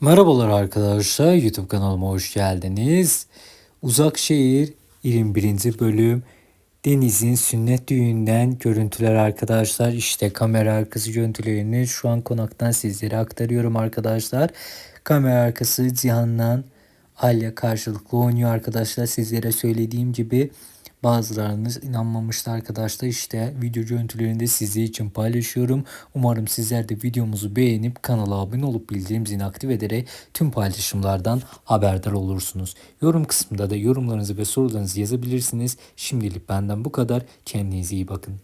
Merhabalar arkadaşlar, YouTube kanalıma hoş geldiniz. Uzak Şehir 21. bölüm Deniz'in sünnet düğünden görüntüler arkadaşlar. İşte kamera arkası görüntülerini şu an konaktan sizlere aktarıyorum arkadaşlar. Kamera arkası Cihan'la Alya karşılıklı oynuyor arkadaşlar. Sizlere söylediğim gibi Bazılarınız inanmamıştı arkadaşlar. İşte video görüntülerini de sizler için paylaşıyorum. Umarım sizler de videomuzu beğenip kanala abone olup bildirim zilini aktif ederek tüm paylaşımlardan haberdar olursunuz. Yorum kısmında da yorumlarınızı ve sorularınızı yazabilirsiniz. Şimdilik benden bu kadar. Kendinize iyi bakın.